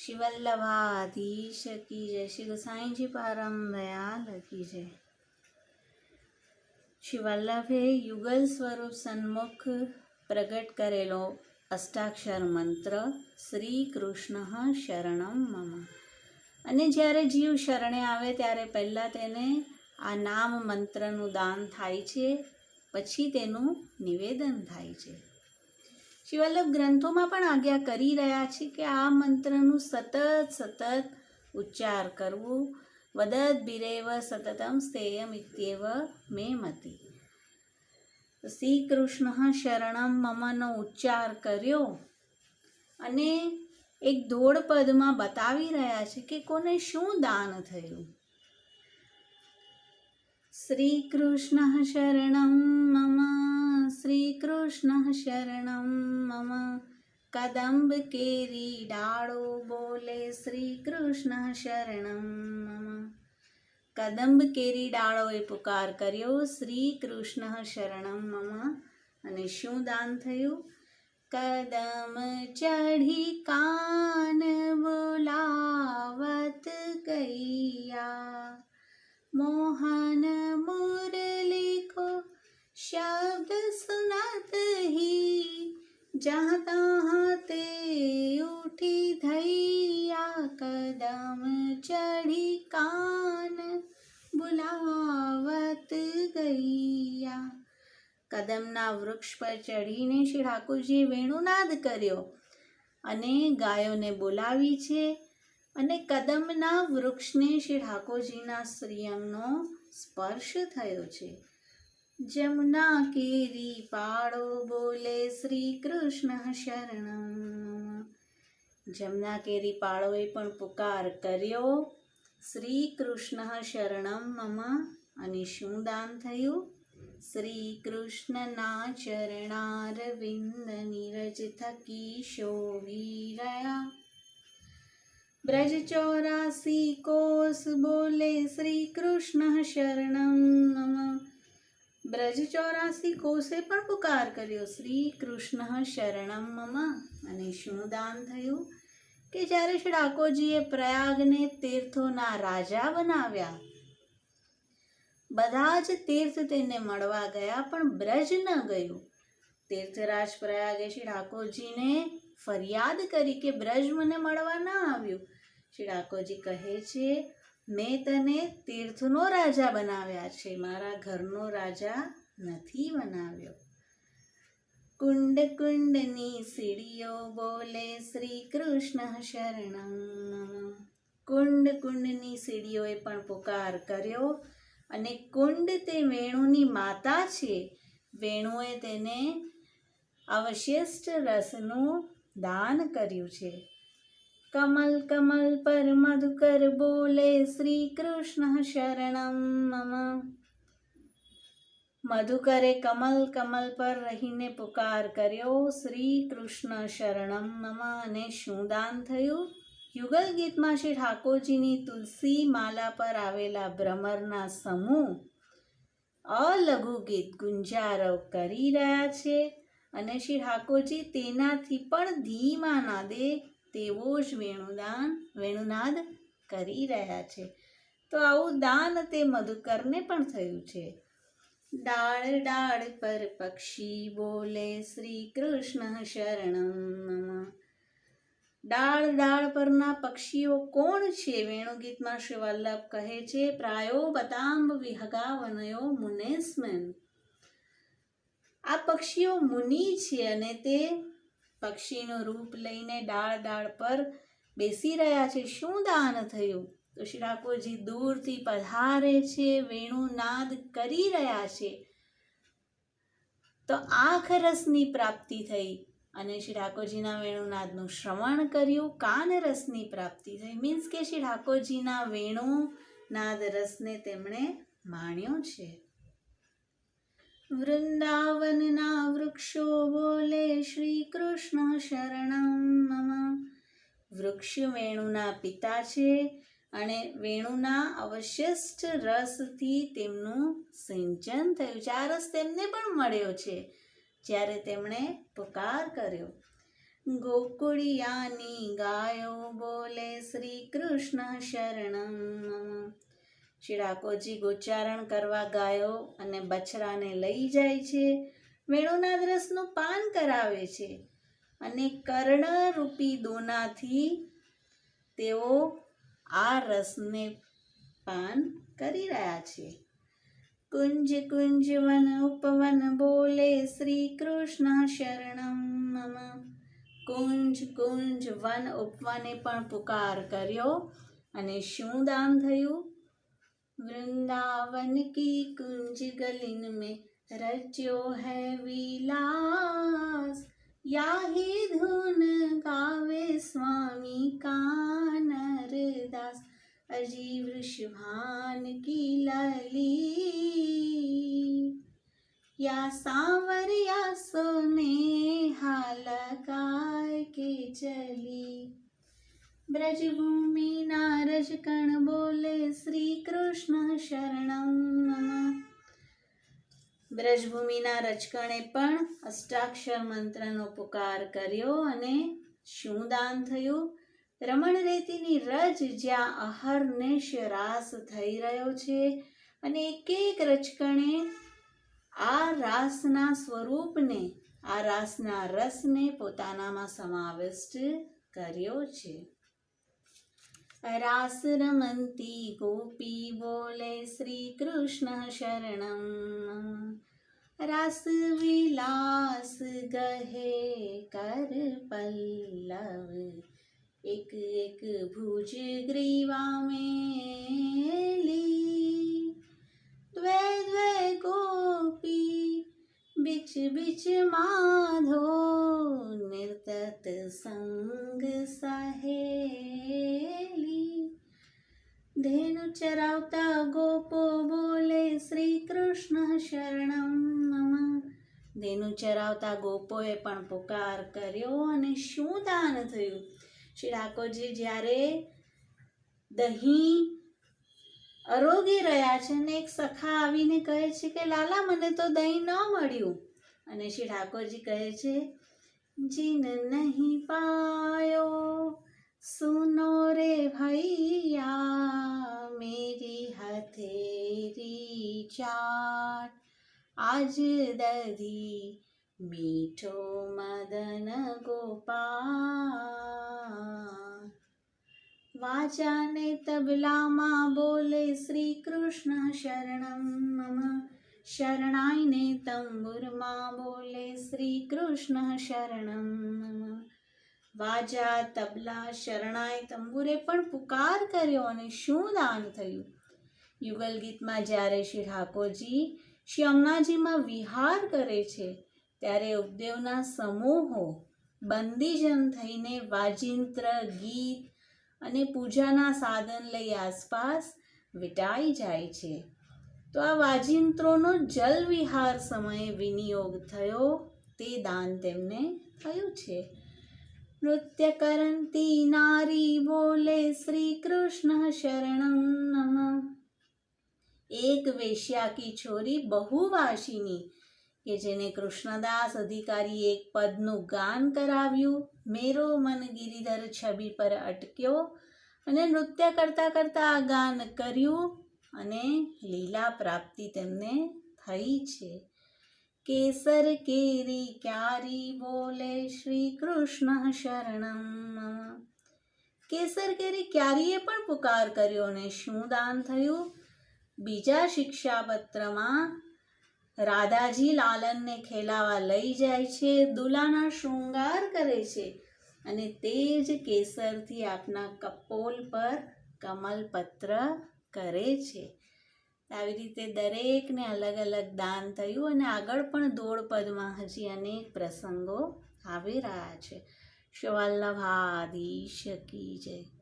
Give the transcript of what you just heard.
શિવલ્લભાધીશ કી જય શ્રી ગુસાઈજી પરમ દયાલ કી જય શ્રી વલ્લભે યુગલ સ્વરૂપ સન્મુખ પ્રગટ કરેલો અષ્ટાક્ષર મંત્ર શ્રી કૃષ્ણ શરણમ મમ અને જ્યારે જીવ શરણે આવે ત્યારે પહેલાં તેને આ નામ મંત્રનું દાન થાય છે, પછી તેનું નિવેદન થાય છે. શિવલ્લભ ગ્રંથોમાં પણ આજ્ઞા કરી રહ્યા છે કે આ મંત્રનું સતત સતત ઉચ્ચાર કરવું. વદત બિરેવ સતતમ સ્થેયમ ઇત્યેવ મે મતિ. શ્રી કૃષ્ણ શરણમ મમનો ઉચ્ચાર કર્યો અને એક ધોળ પદમાં બતાવી રહ્યા છે કે કોને શું દાન થયું. શ્રી કૃષ્ણ શરણમ મમ કૃષ્ણ શરણમ મમ કદંબ કેરી ડાળો બોલે શ્રી કૃષ્ણ શરણમ મમ કદંબ કેરી ડાળોએ પુકાર કર્યો શ્રી કૃષ્ણ શરણમ મમ. અને શું દાન થયું? કદમ ચઢી કાન બોલાવત કૈયા મોહન મુરલી शब्द सुनत ही जहाँ तहाँ ते उठी धैया कदम चढ़ी कान बुलावत ગૈયા કદમના વૃક્ષ પર ચડીને શ્રી ઠાકોરજીએ વેણુનાદ કર્યો અને ગાયોને બોલાવી છે અને કદમના વૃક્ષને શ્રી ઠાકોરજીના શ્રીઅંગનો સ્પર્શ થયો છે જમુના કેરી પાડો બોલે શ્રી કૃષ્ણ શરણમ. જમના કેરી પાળોએ પણ પુકાર કર્યો. શ્રી કૃષ્ણ શરણમ મમ અને શું દાન થયું? શ્રી કૃષ્ણના ચરણારવિંદ નીરજ થકી શોભી રહ્યા બ્રજ ચોરાસી કોસ બોલે શ્રી કૃષ્ણ શરણમ મમ. બ્રજ ચોરાસી કોષે પણ પુકાર કર્યો. શ્રી કૃષ્ણ શરણમ મમ. અને શું દાન થયું? કે જ્યારે શ્રી પ્રયાગને તીર્થોના રાજા બનાવ્યા. બધા જ તીર્થ તેને મળવા ગયા, પણ બ્રજ ન ગયું. તીર્થરાજ પ્રયાગે શ્રી ઠાકોરજીને ફરિયાદ કરી કે બ્રજ મને મળવા ન આવ્યું. શ્રી ઠાકોરજી કહે છે મેં તને તીર્થનો રાજા બનાવ્યા છે. મારા ઘરનો રાજા નથી બનાવ્યો. કુંડ કુંડની સીડીઓ બોલે શ્રી કૃષ્ણ શરણમ. કુંડ કુંડની સીડીઓએ પણ પુકાર કર્યો અને કુંડ તે વેણુની માતા છે. વેણુએ તેને અવશિષ્ટ રસનું દાન કર્યું છે. કમલ કમલ પર મધુકર બોલે શ્રી કૃષ્ણ શરણમ મમ મધુકરે કમલ કમલ પર રહીને પુકાર કર્યો શ્રી કૃષ્ણ શરણમ મમ અને શું દાન થયું યુગલ ગીતમાં શ્રી ઠાકોરજીની તુલસી માલા પર આવેલા ભ્રમરના સમૂહ અલઘુ ગીત ગુંજારવ કરી રહ્યા છે અને શ્રી ઠાકોરજી તેનાથી પણ ધીમા નાદે તેવો જ વેણુદાન, વેણુનાદ કરી રહ્યા છે. તો આવું દાન તે મધુકરને પણ થયું છે. ડાળ ડાળ પર પક્ષી બોલે શ્રી કૃષ્ણ શરણમ ડાળ ડાળ પરના પક્ષીઓ કોણ છે? વેણુગીતમાં શ્રી વલ્લભ કહે છે, પ્રાયો બતાંબ વિહગા વનયો મુનેસ્મન. આ પક્ષીઓ મુનિ છે અને તે પક્ષીનું રૂપ લઈને ડાળ ડાળ પર બેસી રહ્યા છે. શું દાન થયું? તો શ્રી ઠાકોરજી દૂરથી પધારે છે, વેણુનાદ કરી રહ્યા છે. તો આંખ રસની પ્રાપ્તિ થઈ અને શ્રી ઠાકોરજીના વેણુનાદનું શ્રવણ કર્યું, કાન રસની પ્રાપ્તિ થઈ. મીન્સ કે શ્રી ઠાકોરજીના વેણુ નાદ રસને તેમણે માણ્યો છે. વૃંદાવનના વૃક્ષો બોલે શ્રી કૃષ્ણ શરણમ વૃક્ષ વેણુના પિતા છે અને વેણુના અવશિષ્ટ રસથી તેમનું સિંચન થયું છે. આ રસ તેમને પણ મળ્યો છે જ્યારે તેમણે પુકાર કર્યો. ગોકુળિયાની ગાયો બોલે શ્રી કૃષ્ણ શરણમ શ્રી ડાકોરજી ગોચારણ કરવા ગાયો અને બછરાને લઈ જાય છે. વેણુના રસનું પાન કરાવે છે અને કર્ણરૂપી દોનાથી તેઓ આ રસને પાન કરી રહ્યા છે. કુંજ કુંજ વન ઉપવન બોલે શ્રી કૃષ્ણ શરણમ કુંજ કુંજ વન ઉપવને પણ પુકાર કર્યો અને શું દાન થયું? वृंदावन की कुंज गलिन में रच्यो है विलास। याही धुन गावे स्वामी कानरदास। अजी वृषभान की लली। या सांवरिया सोने हालकाय के चली। બ્રજભૂમિ નારજકણ બોલે શ્રી કૃષ્ણ શરણમ બ્રજભૂમિના રજકણે પણ અષ્ટાક્ષર મંત્રનો પુકાર કર્યો અને શું દાન થયું. રમણ રેતીની રજ જ્યાં અહર્નિશ રાસ થઈ રહ્યો છે અને એક એક રજકણે આ રાસના સ્વરૂપને, આ રાસના રસને પોતાનામાં સમાવિષ્ટ કર્યો છે. રાસ રમંતી ગોપી બોલે શ્રી કૃષ્ણ શરણમ રાસ વિલાસ ગહે કર પલ્લવ એક એક ભુજ ગ્રીવા મેલી દ્વે દ્વે ગોપી बिच बिच माधो निर्तत संग सहेली ચરાવતા ગોપો બોલે શ્રી કૃષ્ણ શરણમ નમઃ દેનું ચરાવતા ગોપોએ પણ પુકાર કર્યો અને શું દાન થયું? શ્રી ઠાકોરજી, જ્યારે દહીં અરોગી રહ્યા છે ને એક સખા આવીને કહે છે કે, લાલા, મને તો દહીં ન મળ્યું. અને શ્રી ઠાકોરજી કહે છે, જીન નહીં પાયો, સુનો રે ભૈયા. ચાટ આજ દધી મીઠો મદન ગોપાલ વાચાને તબલામાં બોલે શ્રી કૃષ્ણ શરણમ મમ શરણાઈને તંબુરમાં બોલે શ્રી કૃષ્ણ શરણમ મમ વાજા, તબલા, શરણાઈ, તંબુરે પણ પુકાર કર્યો અને શું દાન થયું? યુગલ ગીતમાં જ્યારે શ્રી ઠાકોરજી શ્રી અમનાજીમાં વિહાર કરે છે, ત્યારે ઉપદેવના સમૂહો બંદીજન થઈને વાજિંત્ર, ગીત અને પૂજાના સાધન લઈ આસપાસ વિટાઈ જાય છે. તો આ વાજિંત્રોનો જલ વિહાર સમયે વિનિયોગ થયો, તે દાન તેમને થયું છે. નૃત્ય કરંતી નારી બોલે શ્રી કૃષ્ણ શરણમ નમ એક વેશ્યા કી છોરી બહુવાસીની કે જેને કૃષ્ણદાસ અધિકારી એક પદનું ગાન કરાવ્યું મેરો મન ગિરિધર છબી પર અટક્યો અને નૃત્ય કરતા કરતા આ ગાન કર્યું અને લીલા પ્રાપ્તિ તેમને થઈ છે કેસર કેરી ક્યારી બોલે શ્રી કૃષ્ણ શરણમ કેસર કેરી ક્યારીએ પણ પુકાર કર્યો અને શું દાન થયું? બીજા શિક્ષાપત્રમાં રાધાજી લાલનને ખેલાવા લઈ જાય છે, દુલાના શૃંગાર કરે છે અને તે જ કેસરથી આપના કપોલ પર કમલપત્ર કરે છે. આવી રીતે દરેકને અલગ અલગ દાન થયું અને આગળ પણ દોડપદમાં હજી અનેક પ્રસંગો આવી રહ્યા છે. શિવલ્લભાધીશ શકી જય.